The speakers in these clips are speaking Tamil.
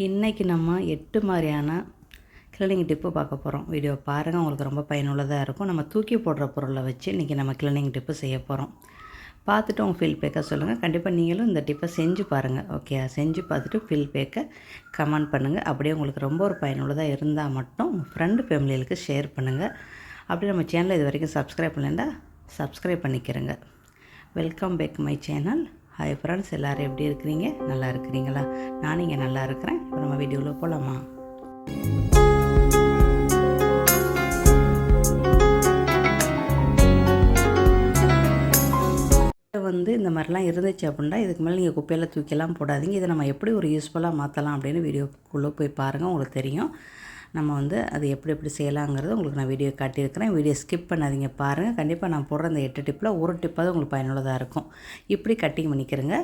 இன்றைக்கி நம்ம எட்டு மாதிரியான கிளீனிங் டிப்பு பார்க்க போகிறோம் வீடியோ பாருங்கள் உங்களுக்கு ரொம்ப பயனுள்ளதாக இருக்கும். நம்ம தூக்கி போடுற பொருளை வச்சு இன்றைக்கி நம்ம கிளீனிங் டிப்பு செய்ய போகிறோம் பார்த்துட்டு உங்கள் ஃபீல் பேக்கை சொல்லுங்கள் கண்டிப்பாக நீங்களும் இந்த டிப்பை செஞ்சு பாருங்கள் ஓகே செஞ்சு பார்த்துட்டு ஃபீல் பேக்கை கமெண்ட் பண்ணுங்கள் அப்படியே உங்களுக்கு ரொம்ப ஒரு பயனுள்ளதாக இருந்தால் மட்டும் உங்கள் ஃப்ரெண்டு ஃபேமிலிகளுக்கு ஷேர் பண்ணுங்கள் அப்படியே நம்ம சேனலை இது வரைக்கும் சப்ஸ்கிரைப் பண்ணலன்னா சப்ஸ்கிரைப் பண்ணிக்கிறேங்க. Welcome back my channel hi friends எல்லோரும் எப்படி இருக்கிறீங்க? நல்லா இருக்கிறீங்களா? நானும் இங்கே நல்லா இருக்கிறேன். இப்போ நம்ம வீடியோவில் போகலாமா வந்து இந்த மாதிரிலாம் இருந்துச்சு அப்படின்னா இதுக்கு மேலே நீங்கள் குப்பையில் தூக்கிலாம் போடாதீங்க. இதை நம்ம எப்படி ஒரு யூஸ்ஃபுல்லாக மாற்றலாம் அப்படின்னு வீடியோக்குள்ளே போய் பாருங்கள் உங்களுக்கு தெரியும். நம்ம வந்து அது எப்படி எப்படி செய்யலாங்கிறது உங்களுக்கு நான் வீடியோ காட்டியிருக்கிறேன். வீடியோ ஸ்கிப் பண்ணாதீங்க பாருங்கள் கண்டிப்பாக நான் போடுற அந்த எட்டு டிப்பில் ஒரு டிப்பாவது உங்களுக்கு பயனுள்ளதாக இருக்கும். இப்படி கட்டிங் பண்ணிக்கிறேங்க.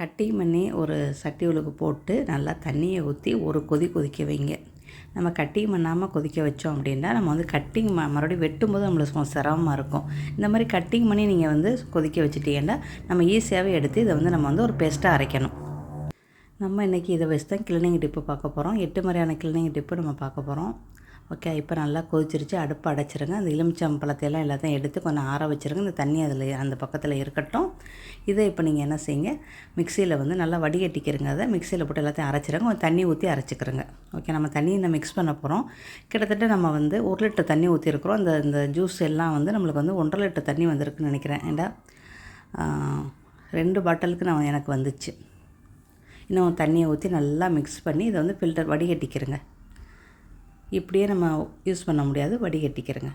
கட்டிங் பண்ணி ஒரு சட்டி உழுக்கு போட்டு நல்லா தண்ணியை ஊற்றி ஒரு கொதி கொதிக்க வைங்க. நம்ம கட்டிங் பண்ணாமல் கொதிக்க வச்சோம் அப்படின்னா நம்ம வந்து கட்டிங் ம மறுபடியும் வெட்டும்போது நம்மளுக்கு சிரமமாக இருக்கும். இந்த மாதிரி கட்டிங் பண்ணி நீங்கள் வந்து கொதிக்க வச்சுட்டீங்கன்னா நம்ம ஈஸியாகவே எடுத்து இதை வந்து நம்ம வந்து ஒரு பேஸ்ட்டாக அரைக்கணும். நம்ம இன்றைக்கி இதை வச்சு தான் கிளீனிங் டிப்பு பார்க்க போகிறோம் எட்டு மாதிரியான கிளீனிங் டிப்பு நம்ம பார்க்க போகிறோம் ஓகே இப்போ நல்லா கொதிச்சிருச்சு. அடுப்பு அடைச்சிருங்க. அந்த எலுமிச்சம் பழத்தையெல்லாம் எல்லாத்தையும் எடுத்து கொஞ்சம் ஆற வச்சுருங்க. இந்த தண்ணி அதில் அந்த பக்கத்தில் இருக்கட்டும். இதை இப்போ நீங்கள் என்ன செய்யுங்க? மிக்சியில் வந்து நல்லா வடிகட்டிக்கிறங்க. அதை மிக்சியில் போட்டு எல்லாத்தையும் அரைச்சிருங்க. கொஞ்சம் தண்ணி ஊற்றி அரைச்சிக்கிறங்க. ஓகே நம்ம தண்ணியை நம்ம மிக்ஸ் பண்ண போகிறோம் கிட்டத்தட்ட நம்ம வந்து ஒரு லிட்டர் தண்ணி ஊற்றிருக்கிறோம் அந்த இந்த ஜூஸ் எல்லாம் வந்து நம்மளுக்கு வந்து ஒன்றரை லிட்டர் தண்ணி வந்திருக்குன்னு நினைக்கிறேன். ஏண்டா? ரெண்டு பாட்டிலுக்கு நான் எனக்கு வந்துச்சு. இன்னும் தண்ணியை ஊற்றி நல்லா மிக்ஸ் பண்ணி இதை வந்து ஃபில்டர் வடிகட்டிக்கிறங்க. இப்படியே நம்ம யூஸ் பண்ண முடியாது வடிகட்டிக்கிறங்க.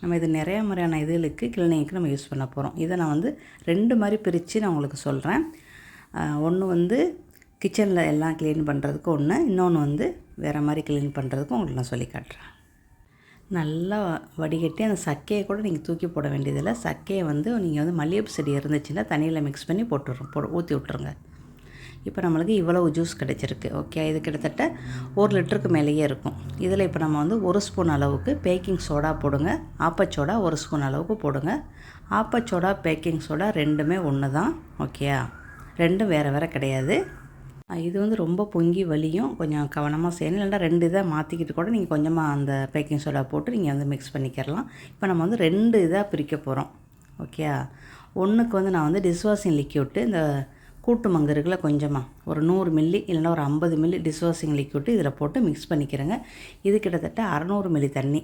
நம்ம இது நிறையா முறையான இதுகளுக்கு கிளினிக்கு நம்ம யூஸ் பண்ண போகிறோம் இதை நான் வந்து ரெண்டு மாதிரி பிரித்து நான் உங்களுக்கு சொல்கிறேன் ஒன்று வந்து கிச்சனில் எல்லாம் க்ளீன் பண்ணுறதுக்கு ஒன்று இன்னொன்று வந்து வேறு மாதிரி க்ளீன் பண்ணுறதுக்கும் உங்களுக்கு நான் சொல்லி காட்டுறேன். நல்லா வடிகட்டி அந்த சக்கையை கூட நீங்கள் தூக்கி போட வேண்டியதில்லை. சக்கையை வந்து நீங்கள் வந்து மல்லிகைப்பூ செடி இருந்துச்சுன்னா தண்ணியில் மிக்ஸ் பண்ணி போட்டுடுறோம் போ ஊற்றி விட்ருங்க இப்போ நம்மளுக்கு இவ்வளவு ஜூஸ் கிடச்சிருக்கு. ஓகே இது கிட்டத்தட்ட ஒரு லிட்டருக்கு மேலேயே இருக்கும். இதில் இப்போ நம்ம வந்து ஒரு ஸ்பூன் அளவுக்கு பேக்கிங் சோடா போடுங்க. ஆப்பச்சோடா ஒரு ஸ்பூன் அளவுக்கு போடுங்க. ஆப்பச்சோடா பேக்கிங் சோடா ரெண்டுமே ஒன்று தான். ஓகேயா ரெண்டும் வேறு வேறு கிடையாது. இது வந்து ரொம்ப பொங்கி வலியும் கொஞ்சம் கவனமாக செய்யணும். இல்லைன்னா ரெண்டு இதை மாற்றிக்கிட்டு கூட நீங்கள் கொஞ்சமாக அந்த பேக்கிங் சோடா போட்டு நீங்கள் வந்து மிக்ஸ் பண்ணிக்கிறலாம் இப்போ நம்ம வந்து ரெண்டு இதாக பிரிக்க போகிறோம் ஓகே ஒன்றுக்கு வந்து நான் வந்து டிஷ்வாஷிங் லிக்யூட்டு இந்த கூட்டு மங்கு இருக்குல்ல கொஞ்சமாக ஒரு நூறு மில்லி இல்லைன்னா ஒரு ஐம்பது மில்லி டிஷ்வாஷிங் லிக்விட்டு இதில் போட்டு மிக்ஸ் பண்ணிக்கிறேங்க. இது கிட்டத்தட்ட அறநூறு மில்லி தண்ணி.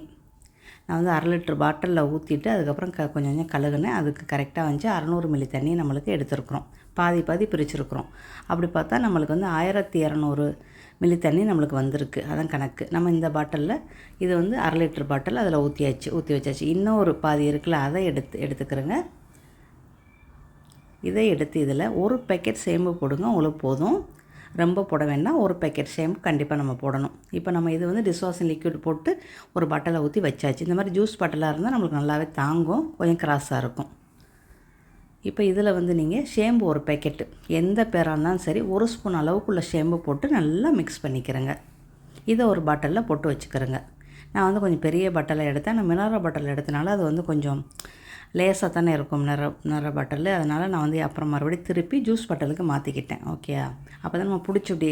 நான் வந்து அரை லிட்டர் பாட்டிலில் ஊற்றிட்டு அதுக்கப்புறம் க கொஞ்சம் கொஞ்சம் கழுகுனேன். அதுக்கு கரெக்டாக வந்து அறநூறு மில்லி தண்ணி நம்மளுக்கு எடுத்துருக்குறோம். பாதி பாதி பிரிச்சுருக்குறோம். அப்படி பார்த்தா நம்மளுக்கு வந்து ஆயிரத்தி இரநூறு மில்லி தண்ணி நம்மளுக்கு வந்திருக்கு. அதான் கணக்கு. நம்ம இந்த பாட்டிலில் இது வந்து அரை லிட்டர் பாட்டில் அதில் ஊற்றியாச்சு ஊற்றி வச்சாச்சு. இன்னும் ஒரு பாதி இருக்குல்ல அதை எடுத்து எடுத்துக்கிறேங்க. இதை எடுத்து இதில் ஒரு பேக்கெட் சேம்பு போடுங்க உங்களுக்கு போதும். ரொம்ப போட வேண்டாம் ஒரு பேக்கெட் ஷேம்பு கண்டிப்பாக நம்ம போடணும். இப்போ நம்ம இது வந்து டிஷ்வாஷிங் லிக்விட் போட்டு ஒரு பட்டலை ஊற்றி வச்சாச்சு. இந்த மாதிரி ஜூஸ் பட்டலாக இருந்தால் நம்மளுக்கு நல்லாவே தாங்கும் கொஞ்சம் கிராஸாக இருக்கும். இப்போ இதில் வந்து நீங்கள் ஷேம்பு ஒரு பேக்கெட்டு எந்த பேராக இருந்தாலும் சரி ஒரு ஸ்பூன் அளவுக்குள்ள ஷேம்பு போட்டு நல்லா மிக்ஸ் பண்ணிக்கிறேங்க. இதை ஒரு பாட்டிலில் போட்டு வச்சுக்கிறேங்க. நான் வந்து கொஞ்சம் பெரிய பட்டலை எடுத்தேன். நான் மினரல் பட்டல் எடுத்தனால அது வந்து கொஞ்சம் லேசாக தானே இருக்கும் நிற நிற பாட்டில் அதனால் நான் வந்து அப்புறம் மறுபடியும் திருப்பி ஜூஸ் பாட்டிலுக்கு மாற்றிக்கிட்டேன் ஓகே அப்போ தான் நம்ம பிடிச்சி இப்படி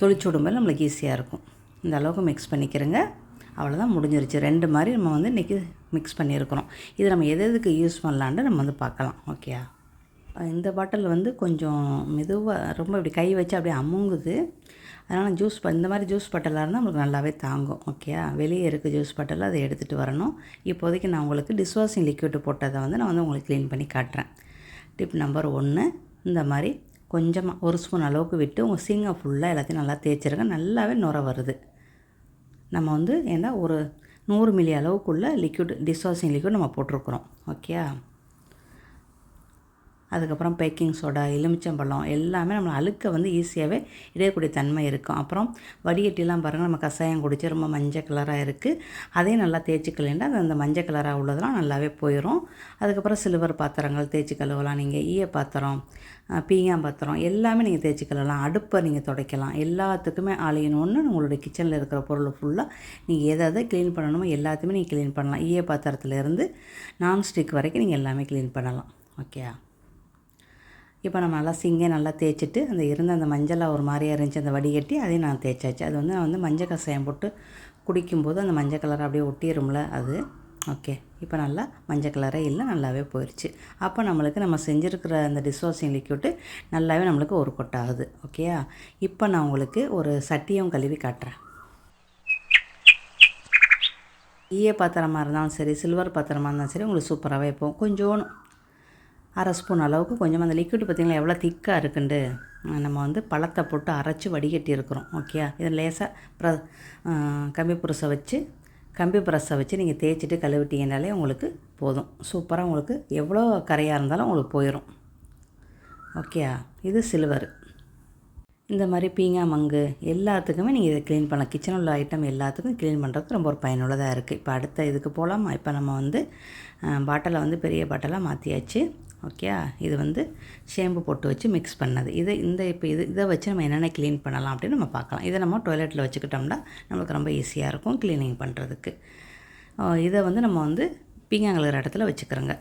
தொளிச்சு விடும்போது நம்மளுக்கு ஈஸியாக இருக்கும். இந்த அளவுக்கு மிக்ஸ் பண்ணிக்கிறேங்க. அவ்வளோதான் முடிஞ்சிருச்சு. ரெண்டு மாதிரி நம்ம வந்து இன்றைக்கி மிக்ஸ் பண்ணியிருக்கிறோம். இது நம்ம எது எதுக்கு யூஸ் பண்ணலான்ட்டு நம்ம வந்து பார்க்கலாம். ஓகேயா இந்த பாட்டில் வந்து கொஞ்சம் மெதுவாக ரொம்ப இப்படி கை வச்சு அப்படியே அமுங்குது. அதனால் ஜூஸ் இந்த மாதிரி ஜூஸ் பட்டலாக இருந்தால் நம்மளுக்கு நல்லாவே தாங்கும். ஓகேயா வெளியே இருக்க ஜூஸ் பட்டலில் அதை எடுத்துகிட்டு வரணும். இப்போதைக்கு நான் உங்களுக்கு டிஷ்வாஷிங் லிக்விட் போட்டதை வந்து நான் வந்து உங்களுக்கு க்ளீன் பண்ணி காட்டுறேன். டிப் நம்பர் ஒன்று இந்த மாதிரி கொஞ்சமாக ஒரு ஸ்பூன் அளவுக்கு விட்டு உங்கள் சீங்கை ஃபுல்லாக எல்லாத்தையும் நல்லா தேய்ச்சிருங்க. நல்லாவே நுர வருது. நம்ம வந்து ஏன்னா ஒரு நூறு மில்லி அளவுக்குள்ளே லிக்விட் டிஷ்வாஷிங் லிக்விட் நம்ம போட்டிருக்குறோம். ஓகேயா அதுக்கப்புறம் பேக்கிங் சோடா எலுமிச்சம்பழம் எல்லாமே நம்ம அழுக்க வந்து ஈஸியாகவே இடையக்கூடிய தன்மை இருக்கும். அப்புறம் வடிகட்டிலாம் பாருங்கள் நம்ம கஷாயம் குடிச்சு ரொம்ப மஞ்சள் கலராக இருக்குது அதையும் நல்லா தேய்ச்சி கழுவிண்டா அது அந்த மஞ்சள் கலராக உள்ளதெல்லாம் நல்லாவே போயிடும் அதுக்கப்புறம் சில்வர் பாத்திரங்கள் தேய்ச்சி கழுவலாம். நீங்கள் ஈய பாத்திரம் பீங்கான் பாத்திரம் எல்லாமே நீங்கள் தேய்ச்சி கழுவலாம். அடுப்பை நீங்கள் துடைக்கலாம். எல்லாத்துக்குமே ஆலையின் உங்களுடைய கிச்சனில் இருக்கிற பொருள் ஃபுல்லாக நீங்கள் எதை எதை க்ளீன் பண்ணணுமோ எல்லாத்தையுமே நீங்கள் க்ளீன் பண்ணலாம். ஈய பாத்திரத்துலேருந்து நான்ஸ்டிக் வரைக்கும் நீங்கள் எல்லாமே க்ளீன் பண்ணலாம். ஓகே இப்போ நம்ம நல்லா சிங்கை நல்லா தேய்ச்சிட்டு அந்த இருந்த அந்த மஞ்சளாக ஒரு மாதிரியாக இருந்துச்சு அந்த வடிகட்டி அதையும் நான் தேய்ச்சாச்சு. அது வந்து நான் வந்து மஞ்சள் கசாயம் போட்டு குடிக்கும்போது அந்த மஞ்சள் கலர் அப்படியே ஒட்டிடும்ல அது. ஓகே இப்போ நல்லா மஞ்சள் கலரே இல்லை நல்லாவே போயிடுச்சு அப்போ நம்மளுக்கு நம்ம செஞ்சுருக்கிற அந்த டிஸ்வாஷிங் லிக்யூட்டு நல்லாவே நம்மளுக்கு ஒரு கொட்டாகுது. ஓகேயா இப்போ நான் உங்களுக்கு ஒரு சட்டியும் கழுவி காட்டுறேன். ஈய பாத்திரமாக இருந்தாலும் சரி சில்வர் பாத்திரமாக இருந்தாலும் சரி உங்களுக்கு சூப்பராகவே வைப்போம் கொஞ்சோன்னு அரை ஸ்பூன் அளவுக்கு கொஞ்சம் அந்த லிக்விட் பார்த்திங்களா எவ்வளோ திக்காக இருக்குண்டு? நம்ம வந்து பழத்தை போட்டு அரைச்சி வடிகட்டி இருக்கிறோம் ஓகே இது லேசாக ப்ர கம்பி புரசை வச்சு கம்பி ப்ரெஸ்ஸை வச்சு நீங்கள் தேய்ச்சிட்டு கழுவிட்டீங்கனாலே உங்களுக்கு போதும். சூப்பராக உங்களுக்கு எவ்வளோ கரையாக இருந்தாலும் உங்களுக்கு போயிடும் ஓகே இது சில்வர். இந்த மாதிரி பீங்கா மங்கு எல்லாத்துக்குமே நீங்கள் இதை க்ளீன் பண்ணலாம். கிச்சனில் உள்ள ஐட்டம் எல்லாத்துக்கும் க்ளீன் பண்ணுறதுக்கு ரொம்ப ஒரு பயனுள்ளதாக இருக்குது இப்போ அடுத்த இதுக்கு போகலாம். இப்போ நம்ம வந்து பாட்டிலை வந்து பெரிய பாட்டிலாக மாற்றியாச்சு ஓகே? இது வந்து ஷேம்பு போட்டு வச்சு மிக்ஸ் பண்ணது. இதை இந்த இப்போ இது இதை வச்சு நம்ம என்னென்ன க்ளீன் பண்ணலாம் அப்படின்னு நம்ம பார்க்கலாம். இதை நம்ம டாய்லெட்டில் வச்சுக்கிட்டோம்னா நம்மளுக்கு ரொம்ப ஈஸியாக இருக்கும் க்ளீனிங் பண்ணுறதுக்கு இதை வந்து நம்ம வந்து பீங்காங்கலர் இடத்துல வச்சுக்கிறோங்க.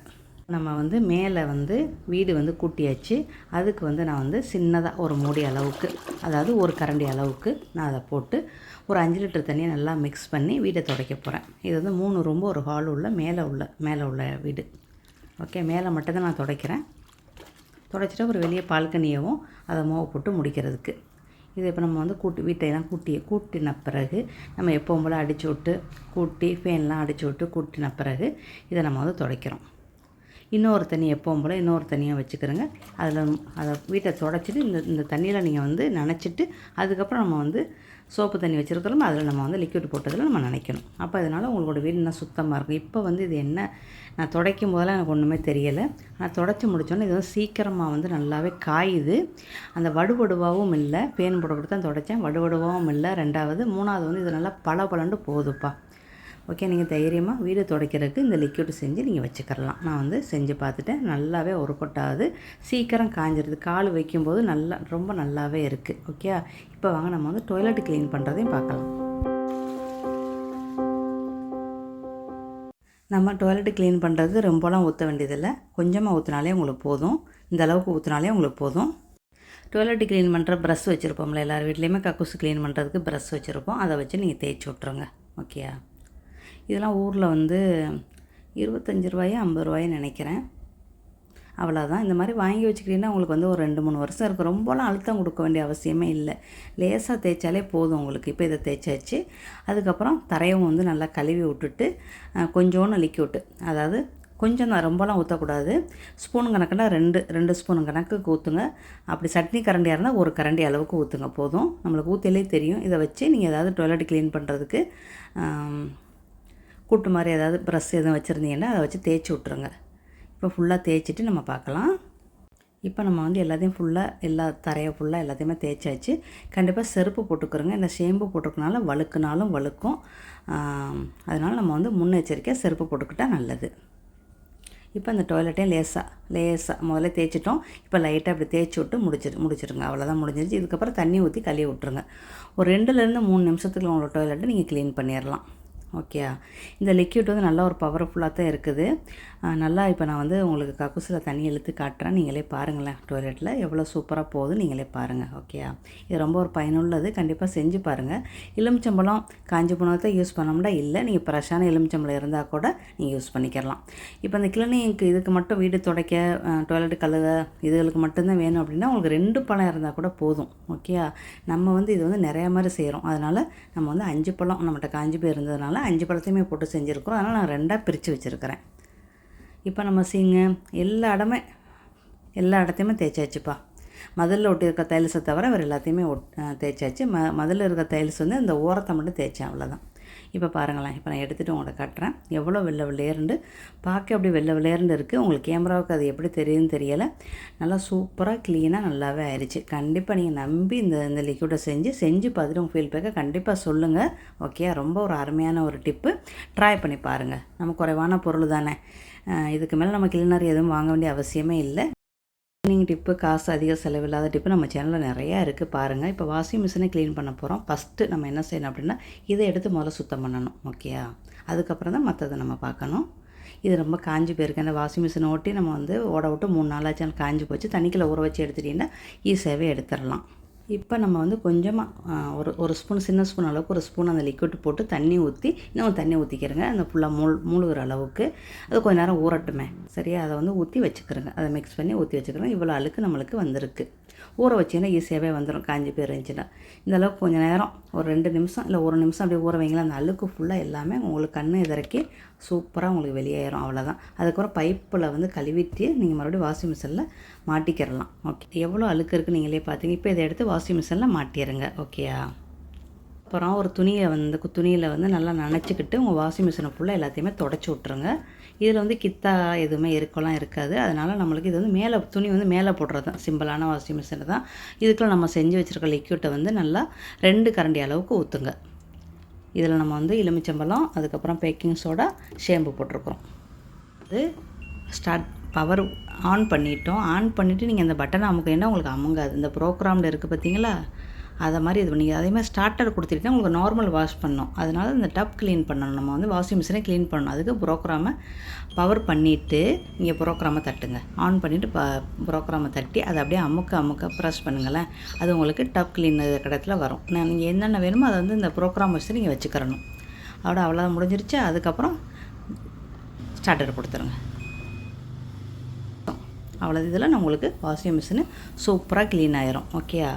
நம்ம வந்து மேலே வந்து வீடு வந்து கூட்டியாச்சு. அதுக்கு வந்து நான் வந்து சின்னதாக ஒரு மூடி அளவுக்கு அதாவது ஒரு கரண்டி அளவுக்கு நான் அதை போட்டு ஒரு அஞ்சு லிட்டர் தண்ணியை நல்லா மிக்ஸ் பண்ணி வீடை துடைக்க போகிறேன் இது வந்து மூணு ரூம்பு ஒரு ஹால் உள்ள மேலே உள்ள மேலே உள்ள வீடு. ஓகே மேலே மட்டும்தான் நான் துடைக்கிறேன். துடைச்சிட்டு ஒரு வெளியே பால்கனியவும் அதை மோவை போட்டு முடிக்கிறதுக்கு. இது இப்போ நம்ம வந்து கூட்டி வீட்டையெல்லாம் கூட்டி கூட்டின பிறகு நம்ம எப்போவும் போல் அடித்து விட்டு கூட்டி ஃபேன்லாம் அடித்து விட்டு கூட்டின பிறகு இதை நம்ம வந்து துடைக்கிறோம். இன்னொரு தண்ணி எப்போவும் போல் இன்னொரு தண்ணியாக வச்சுக்கிறோங்க. அதில் அதை வீட்டை துடைச்சிட்டு இந்த இந்த தண்ணியில் நீங்கள் வந்து நினச்சிட்டு அதுக்கப்புறம் நம்ம வந்து சோப்பு தண்ணி வச்சுருக்கிறோம் அதில் நம்ம வந்து லிக்விட் போட்டதில் நம்ம நினைக்கணும். அப்போ அதனால் உங்களோட வீடு இன்னும் சுத்தமாக இருக்கும். இப்போ வந்து இது என்ன? நான் துடைக்கும் போதெல்லாம் எனக்கு ஒன்றுமே தெரியலை. நான் தொடச்சி முடித்தோன்னே இது வந்து சீக்கிரமாக வந்து நல்லாவே காயுது. அந்த வடுவடுவாகவும் இல்லை. பேன் போட தான் துடைச்சேன். வடுவடுவாகவும் இல்லை. ரெண்டாவது மூணாவது வந்து இது நல்லா பல பலண்டு போகுதுப்பா. ஓகே நீங்கள் தைரியமாக வீடு துடைக்கிறதுக்கு இந்த லிக்விட் செஞ்சு நீங்கள் வச்சுக்கிறலாம். நான் வந்து செஞ்சு பார்த்துட்டேன். நல்லாவே ஒரு ஆகுது சீக்கிரம் காஞ்சிருது. கால் வைக்கும்போது நல்லா ரொம்ப நல்லாவே இருக்குது ஓகே இப்போ வாங்க நம்ம வந்து டொய்லெட் க்ளீன் பண்ணுறதையும் பார்க்கலாம். நம்ம டொய்லெட் க்ளீன் பண்ணுறது ரொம்பலாம் ஊற்ற வேண்டியதில்லை. கொஞ்சமாக ஊற்றினாலே உங்களுக்கு போதும். இந்த அளவுக்கு ஊற்றினாலே உங்களுக்கு போதும். டொய்லெட் க்ளீன் பண்ணுற ப்ரஷ் வச்சுருப்போம்ல எல்லார் வீட்லேயுமே கக்கூசு க்ளீன் பண்ணுறதுக்கு ப்ரஷ் வச்சுருப்போம். அதை வச்சு நீங்கள் தேய்ச்சி விட்ருங்க ஓகேயா? இதெல்லாம் ஊரில் வந்து இருபத்தஞ்சி ரூபாயோ ஐம்பது ரூபாயோ நினைக்கிறேன். அவ்வளோதான் இந்த மாதிரி வாங்கி வச்சுக்கிட்டிங்கன்னா உங்களுக்கு வந்து ஒரு ரெண்டு மூணு வருஷம் இருக்கும். ரொம்பலாம் அழுத்தம் கொடுக்க வேண்டிய அவசியமே இல்லை. லேசாக தேய்ச்சாலே போதும் உங்களுக்கு. இப்போ இதை தேய்ச்சாச்சு. அதுக்கப்புறம் தரையும் வந்து நல்லா கழுவி விட்டுட்டு கொஞ்சோன்னு லிக்விட்டு அதாவது கொஞ்சம் தான். ரொம்பலாம் ஊற்றக்கூடாது ஸ்பூன் கணக்குனா ரெண்டு ரெண்டு ஸ்பூன் கணக்குக்கு ஊற்றுங்க அப்படி சட்னி கரண்டியாக இருந்தால் ஒரு கரண்டி அளவுக்கு ஊற்றுங்க போதும். நம்மளுக்கு ஊற்றிலே தெரியும். இதை வச்சு நீங்கள் ஏதாவது டொய்லெட் க்ளீன் பண்ணுறதுக்கு கூட்டு மாதிரி ஏதாவது ப்ரஷ் எதுவும் வச்சுருந்தீங்கன்னா அதை வச்சு தேய்ச்சி விட்ருங்க இப்போ ஃபுல்லாக தேய்ச்சிட்டு நம்ம பார்க்கலாம். இப்போ நம்ம வந்து எல்லாத்தையும் ஃபுல்லாக எல்லா தரையை ஃபுல்லாக எல்லாத்தையுமே தேய்ச்சாச்சு. கண்டிப்பாக செருப்பு போட்டுக்கிறோங்க இந்த ஷேம்பு போட்டுக்கனால வழுக்குனாலும் வழுக்கும். அதனால் நம்ம வந்து முன்னெச்சரிக்கையாக செருப்பு போட்டுக்கிட்டால் நல்லது. இப்போ அந்த டாய்லெட்டையும் லேசாக லேசாக முதல்ல தேய்ச்சிட்டோம். இப்போ லைட்டாக அப்படி தேய்ச்சி விட்டு முடிச்சிரு முடிச்சிருங்க. அவ்வளோதான் முடிஞ்சிருச்சு. இதுக்கப்புறம் தண்ணி ஊற்றி கழுவி விட்ருங்க ஒரு ரெண்டுலேருந்து மூணு நிமிஷத்துக்கு உங்களோட டாய்லெட்டை நீங்கள் க்ளீன் பண்ணிடலாம். ஓகே இந்த லிக்யூட் வந்து நல்லா ஒரு பவர்ஃபுல்லாக தான் இருக்குது. நல்லா இப்போ நான் வந்து உங்களுக்கு கக்குசில் தண்ணி இழுத்து காட்டுறேன். நீங்களே பாருங்களேன். டாய்லெட்டில் எவ்வளோ சூப்பராக போகுது நீங்களே பாருங்கள் ஓகேயா இது ரொம்ப ஒரு பயனுள்ளது. கண்டிப்பாக செஞ்சு பாருங்கள் எலுமிச்சம்பழம் காஞ்சி போனதை யூஸ் பண்ணோம்னா இல்லை நீங்கள் ஃப்ரெஷ்ஷான எலுமிச்சம்பழம் இருந்தால் கூட நீங்கள் யூஸ் பண்ணிக்கிறலாம் இப்போ இந்த கிளினிக்கு இதுக்கு மட்டும் வீடு துடைக்க டாய்லெட் கழுவ இதுகளுக்கு மட்டும்தான் வேணும் அப்படின்னா உங்களுக்கு ரெண்டு பழம் இருந்தால் கூட போதும். ஓகேயா நம்ம வந்து இது வந்து நிறையா மாதிரி செய்கிறோம் அதனால் நம்ம வந்து அஞ்சு பழம் நம்மகிட்ட காஞ்சி போய் இருந்ததுனால அஞ்சு பழத்தையுமே போட்டு செஞ்சுருக்கோம் அதனால் நான் ரெண்டாக பிரித்து வச்சுருக்கிறேன். இப்போ நம்ம சீங்க எல்லா இடமே எல்லா இடத்தையுமே தேய்ச்சாச்சுப்பா. மதலில் ஒட்டி இருக்க தவிர வேறு எல்லாத்தையுமே ஒட் தேய்ச்சாச்சு. ம மதில் இருக்க தைலஸ் வந்து இந்த ஓரத்தை மட்டும் தேய்ச்சேன் அவ்வளோதான் இப்போ பாருங்களேன் இப்போ நான் எடுத்துகிட்டு உங்கள்கிட்ட காட்டுறேன். எவ்வளோ வெள்ளை விளையாண்டு பார்க்க அப்படி வெள்ளை விளையாண்டு இருக்குது உங்களுக்கு கேமராவுக்கு அது எப்படி தெரியுதுன்னு தெரியலை. நல்லா சூப்பராக க்ளீனாக நல்லாவே ஆயிடுச்சு கண்டிப்பாக நீங்கள் நம்பி இந்த இந்த லிக்விடை செஞ்சு செஞ்சு பார்த்துட்டு உங்கள் ஃபீல்பேக்கை கண்டிப்பாக சொல்லுங்கள் ஓகே ரொம்ப ஒரு அருமையான ஒரு டிப்பு ட்ரை பண்ணி பாருங்கள் நம்ம குறைவான பொருள் தானே. இதுக்கு மேலே நம்ம கிளீனர் எதுவும் வாங்க வேண்டிய அவசியமே இல்லை. க்ளீனிங் டிப்பு காசு அதிக செலவில்லாத டிப்பு நம்ம சேனலில் நிறையா இருக்குது பாருங்கள் இப்போ வாஷிங் மிஷினை க்ளீன் பண்ண போகிறோம் ஃபஸ்ட்டு நம்ம என்ன செய்யணும் அப்படின்னா இதை எடுத்து முதல்ல சுத்தம் பண்ணணும். ஓகேயா அதுக்கப்புறம் தான் மற்றதை நம்ம பார்க்கணும். இது ரொம்ப காஞ்சி போயிருக்கு. அந்த வாஷிங் மிஷினை ஓட்டி நம்ம வந்து ஓட விட்டு மூணு நாளாச்சு காஞ்சி போச்சு. தண்ணிக்கில் ஊற வச்சு எடுத்துட்டிங்கன்னா ஈஸியாகவே எடுத்துடலாம். இப்போ நம்ம வந்து கொஞ்சமாக ஒரு ஒரு ஸ்பூன் சின்ன ஸ்பூன் அளவுக்கு ஒரு ஸ்பூன் அந்த லிக்விட் போட்டு தண்ணி ஊற்றி இன்னும் தண்ணி ஊற்றிக்கிறங்க அந்த ஃபுல்லாக மூழ் மூழ்கிற அளவுக்கு. அது கொஞ்ச நேரம் ஊறட்டுமே. சரியா? அதை வந்து ஊற்றி வச்சுக்கிறேங்க. அதை மிக்ஸ் பண்ணி ஊற்றி வச்சுக்கிறோம் இவ்வளோ அழுக்கு நம்மளுக்கு வந்திருக்கு. ஊற வச்சிங்கன்னா ஈஸியாகவே வந்துடும் காஞ்சி போயிருந்துச்சுன்னா. இந்த அளவுக்கு கொஞ்சம் நேரம் ஒரு ரெண்டு நிமிஷம் இல்லை ஒரு நிமிஷம் அப்படியே ஊற வைங்களா அந்த அழுக்கு ஃபுல்லாக எல்லாமே உங்களுக்கு கண்ணு இதறக்கி சூப்பராக உங்களுக்கு வெளியேறும் அவ்வளோதான் அதுக்கப்புறம் பைப்பில் வந்து கழுவிட்டு நீங்கள் மறுபடியும் வாஷிங் மிஷினில் மாட்டிக்கிறலாம் ஓகே எவ்வளோ அழுக்கு இருக்குது நீங்களே பார்த்தீங்க இப்போ இதை எடுத்து வாஷிங் மிஷினில் மாட்டிடுங்க ஓகேயா அப்புறம் ஒரு துணியை வந்து துணியில் வந்து நல்லா நனைச்சிக்கிட்டு உங்கள் வாஷிங் மிஷினை ஃபுல்லாக எல்லாத்தையுமே தொடச்சி விட்ருங்க இதில் வந்து கித்தா எதுவுமே இருக்கலாம் இருக்காது. அதனால் நம்மளுக்கு இது வந்து மேலே துணி வந்து மேலே போடுறது தான். சிம்பிளான வாஷிங் மிஷின் தான். இதுக்குள்ள நம்ம செஞ்சு வச்சுருக்க லிக்யூட்டை வந்து நல்லா ரெண்டு கரண்டி அளவுக்கு ஊற்றுங்க இதில் நம்ம வந்து எலுமிச்சம்பழம் அதுக்கப்புறம் பேக்கிங் சோடா ஷேம்பு போட்டிருக்கிறோம். அது ஸ்டார்ட் பவர் ஆன் பண்ணிட்டோம். ஆன் பண்ணிவிட்டு நீங்கள் அந்த பட்டனை அமுக்கினா உங்களுக்கு அமுங்காது. இந்த ப்ரோக்ராமில் இருக்குது பார்த்தீங்களா? அதை மாதிரி இது பண்ணி அதே மாதிரி ஸ்டார்டர் கொடுத்துட்டா உங்களுக்கு நார்மல் வாஷ் பண்ணணும். அதனால இந்த டப் க்ளீன் பண்ணணும். நம்ம வந்து வாஷிங் மிஷினை க்ளீன் பண்ணணும். அதுக்கு ப்ரோக்ராமை பவர் பண்ணிவிட்டு நீங்கள் ப்ரோக்ராமை தட்டுங்க. ஆன் பண்ணிவிட்டு ப ப்ரோக்ராமை தட்டி அதை அப்படியே அமுக்க அமுக்க ப்ரெஸ் பண்ணுங்களேன். அது உங்களுக்கு டப் க்ளீன் இடத்துல வரும். நான் நீங்கள் என்னென்ன வேணுமோ அதை வந்து இந்த ப்ரோக்ராம் வச்சு நீங்கள் வச்சுக்கிறணும். அதோட அவ்வளோதான் முடிஞ்சிருச்சு. அதுக்கப்புறம் ஸ்டார்டர் கொடுத்துருங்க. அவ்வளோ இதில் உங்களுக்கு வாஷிங் மிஷினு சூப்பராக க்ளீன் ஆயிரும். ஓகேயா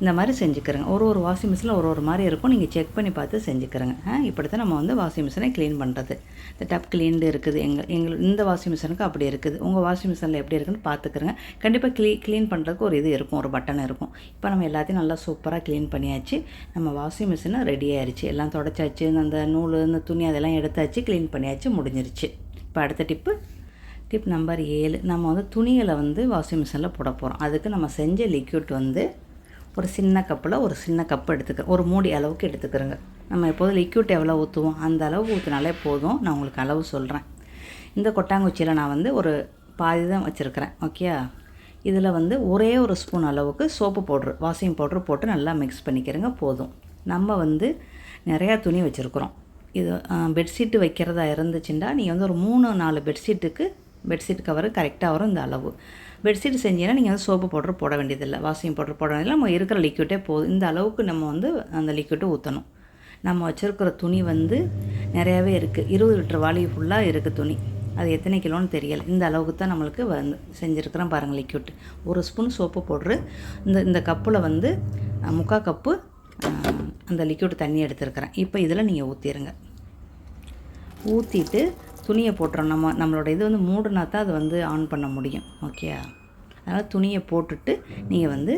இந்த மாதிரி செஞ்சுக்கிறேங்க. ஒரு ஒரு வாஷிங் மிஷினில் ஒரு ஒரு மாதிரி இருக்கும். நீங்கள் செக் பண்ணி பார்த்து செஞ்சுக்கிறோங்க. ஆ இப்படி தான் நம்ம வந்து வாஷிங் மிஷினை க்ளீன் பண்ணுறது இந்த டப் க்ளீன்டு இருக்குது. எங்கள் எங்கள் இந்த வாஷிங் மிஷினுக்கு அப்படி இருக்குது. உங்கள் வாஷிங் மிஷினில் எப்படி இருக்குன்னு பார்த்துக்கிறேங்க. கண்டிப்பாக க்ளீ க்ளீன் பண்ணுறதுக்கு ஒரு இது இருக்கும். ஒரு பட்டன் இருக்கும். இப்போ நம்ம எல்லாத்தையும் நல்லா சூப்பராக க்ளீன் பண்ணியாச்சு. நம்ம வாஷிங் மிஷினை ரெடி ஆயிடுச்சு எல்லாம் தொடச்சாச்சு. அந்த நூல் இந்த துணி அதெல்லாம் எடுத்தாச்சு. க்ளீன் பண்ணியாச்சு. முடிஞ்சிருச்சு. இப்போ அடுத்த டிப்பு டிப் நம்பர் ஏழு. நம்ம வந்து துணிகளை வந்து வாஷிங் மிஷினில் போட போகிறோம் அதுக்கு நம்ம செஞ்ச லிக்யூட் வந்து ஒரு சின்ன கப்பில் ஒரு சின்ன கப் எடுத்துக்கிறேன் ஒரு மூடி அளவுக்கு எடுத்துக்கிறோங்க. நம்ம எப்போதும் லிக்விட் எவ்வளோ ஊற்றுவோம்? அந்த அளவு ஊற்றினாலே போதும். நான் உங்களுக்கு அளவு சொல்கிறேன் இந்த கொட்டாங்குச்சியில் நான் வந்து ஒரு பாதி தான் வச்சுருக்கிறேன். ஓகே இதில் வந்து ஒரே ஒரு ஸ்பூன் அளவுக்கு சோப்பு பவுட்ரு வாஷிங் பவுட்ரு போட்டு நல்லா மிக்ஸ் பண்ணிக்கிறேங்க போதும். நம்ம வந்து நிறையா துணி வச்சுருக்குறோம். இது பெட்ஷீட்டு வைக்கிறதா இருந்துச்சுன்னா நீங்கள் வந்து ஒரு மூணு நாலு பெட்ஷீட்டுக்கு பெட்ஷீட் கவர் கரெக்டாக வரும் இந்த அளவு. பெட்ஷீட் செஞ்சீங்கன்னா நீங்கள் வந்து சோப்பு பவுடர் போட வேண்டியதில்லை வாஷிங் பவுடர் போட வேண்டியதில்லை. நம்ம இருக்கிற லிக்விட்டே போதும். இந்த அளவுக்கு நம்ம வந்து அந்த லிக்விட்டை ஊற்றணும் நம்ம வச்சுருக்கிற துணி வந்து நிறையாவே இருக்குது இருபது லிட்டர் வாளி ஃபுல்லாக இருக்குது துணி. அது எத்தனை கிலோன்னு தெரியலை. இந்த அளவுக்கு தான் நம்மளுக்கு வந்து செஞ்சுருக்கிறோம் பாருங்கள் லிக்யூட் ஒரு ஸ்பூன் சோப்பு பவுட்ரு இந்த இந்த கப்பில் வந்து முக்கால் கப்பு அந்த லிக்யூட் தண்ணி எடுத்துருக்கிறேன். இப்போ இதில் நீங்கள் ஊற்றிடுங்க ஊற்றிட்டு துணியை போட்டுறோம். நம்ம நம்மளோட இது வந்து மூடுனா தான் அது வந்து ஆன் பண்ண முடியும். ஓகே அதனால் துணியை போட்டுட்டு நீங்கள் வந்து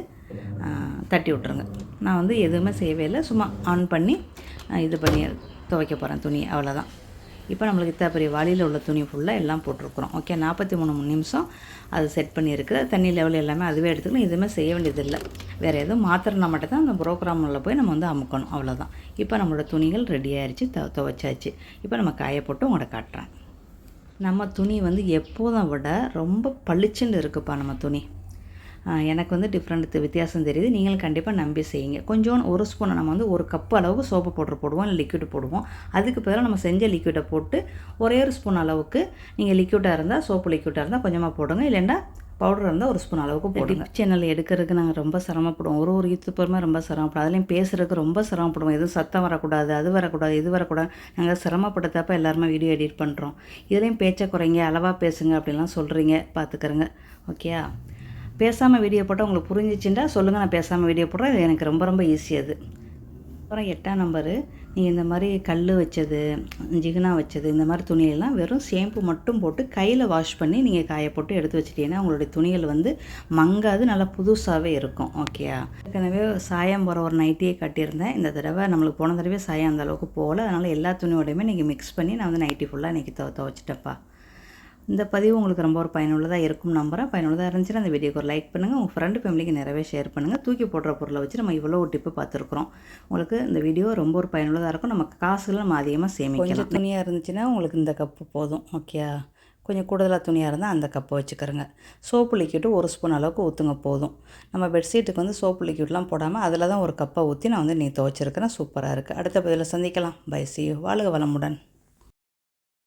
தட்டி விட்ருங்க நான் வந்து எதுவுமே செய்யவே இல்லை. சும்மா ஆன் பண்ணி இது பண்ணி துவைக்க போகிறேன் துணி. அவ்வளோதான் இப்போ நம்மளுக்கு இத்தனை பெரிய வழியில் உள்ள துணி ஃபுல்லாக எல்லாம் போட்டிருக்குறோம். ஓகே நாற்பத்தி மூணு நிமிஷம் அது செட் பண்ணியிருக்கு தண்ணி லெவல் எல்லாமே அதுவே எடுத்துக்கணும். எதுவுமே செய்ய வேண்டியதில்லை. வேறு எதுவும் மாத்திரனா மட்டும் தான் அந்த ப்ரோக்ராமில் போய் நம்ம வந்து அமுக்கணும். அவ்வளோதான் இப்போ நம்மளோட துணிகள் ரெடி ஆயிடுச்சு த துவைச்சாச்சு. இப்போ நம்ம காய போட்டு காட்டுறேன். நம்ம துணி வந்து எப்போதும் விட ரொம்ப பளிச்சுன்னு இருக்குப்பா நம்ம துணி. எனக்கு வந்து டிஃப்ரெண்ட் வித்தியாசம் தெரியுது. நீங்களும் கண்டிப்பாக நம்பி செய்யுங்க. கொஞ்சோண்டு ஒரு ஸ்பூன் நம்ம வந்து ஒரு கப் அளவுக்கு சோப்பு பவுட்ரு போடுவோம் இல்லை லிக்விட் போடுவோம். அதுக்கு பதிலாக நம்ம செஞ்ச லிக்விடை போட்டு ஒரே ஒரு ஸ்பூன் அளவுக்கு நீங்கள் லிக்விடாக இருந்தால் சோப்பு லிக்விடாக இருந்தால் கொஞ்சமாக போடுங்க. இல்லைன்னா பவுடர் இருந்தால் ஒரு ஸ்பூன் அளவுக்கு போடுங்க. சேனல் எடுக்கிறதுக்கு நாங்கள் ரொம்ப சிரமப்படுவோம். ஒரு ஒரு யூத்துப்பருமே ரொம்ப சிரமப்படுவோம். அதுலேயும் பேசுறதுக்கு ரொம்ப சிரமப்படுவோம். எதுவும் சத்தம் வரக்கூடாது அது வரக்கூடாது இது வரக்கூடாது. நாங்கள் சிரமப்பட்டதப்ப எல்லாருமே வீடியோ எடிட் பண்ணுறோம் இதுலேயும் பேச்சை குறைங்க அளவாக பேசுங்க அப்படிலாம் சொல்கிறீங்க பார்த்துக்கிறங்க ஓகேயா பேசாமல் வீடியோ போட்டால் உங்களுக்கு புரிஞ்சிச்சுன்னா சொல்லுங்கள் நான் பேசாமல் வீடியோ போடுறேன். இது எனக்கு ரொம்ப ரொம்ப ஈஸி அது. அப்புறம் எட்டாம் நம்பரு. நீங்கள் இந்த மாதிரி கல் வச்சது ஜிகுனா வச்சது இந்த மாதிரி துணியெல்லாம் வெறும் ஷேம்பு மட்டும் போட்டு கையில் வாஷ் பண்ணி நீங்கள் காய போட்டு எடுத்து வச்சிட்டீங்கன்னா உங்களுடைய துணிகள் வந்து மங்காது நல்லா புதுசாகவே இருக்கும். ஓகேயா? ஏற்கனவே சாயம் போகிற ஒரு நைட்டியே கட்டியிருந்தேன். இந்த தடவை நம்மளுக்கு போன தடவை சாயம் அந்த அளவுக்கு போகல. அதனால் எல்லா துணியோடையுமே நீங்கள் மிக்ஸ் பண்ணி நான் வந்து நைட்டி ஃபுல்லாக இன்றைக்கி துவ துவச்சிட்டப்பா இந்த பதிவு உங்களுக்கு ரொம்ப ஒரு பயனுள்ளதாக இருக்கும் நம்புகிறேன் பயனுள்ளதாக இருந்துச்சுன்னா அந்த வீடியோக்கு ஒரு லைக் பண்ணுங்கள் உங்கள் ஃப்ரெண்டு ஃபேமிலிக்கு நிறையவே ஷேர் பண்ணுங்கள் தூக்கி போடுற பொருளை வச்சு நம்ம இவ்வளோ டிப்பு பார்த்துருக்குறோம். உங்களுக்கு இந்த வீடியோ ரொம்ப ஒரு பயனுள்ளதாக இருக்கும். நம்ம காசுகளை நம்ம அதிகமாக சேமிக்கலாம். கொஞ்சம் துணியாக இருந்துச்சுன்னா உங்களுக்கு இந்த கப்பு போதும். ஓகே கொஞ்சம் கூடுதலாக துணியாக இருந்தால் அந்த கப்பை வச்சுக்கிறோங்க. சோப்பு லிக்விட்டு ஒரு ஸ்பூன் அளவுக்கு ஊற்றுங்க போதும். நம்ம பெட்ஷீட்டுக்கு வந்து சோப்பு லிக்யூட்லாம் போடாமல் அதில் தான் ஒரு கப்பை ஊற்றி நான் வந்து நீ துவச்சிருக்கிறேன் சூப்பராக இருக்குது அடுத்த பதிவில் சந்திக்கலாம். பை சி வாழ்க வளமுடன்.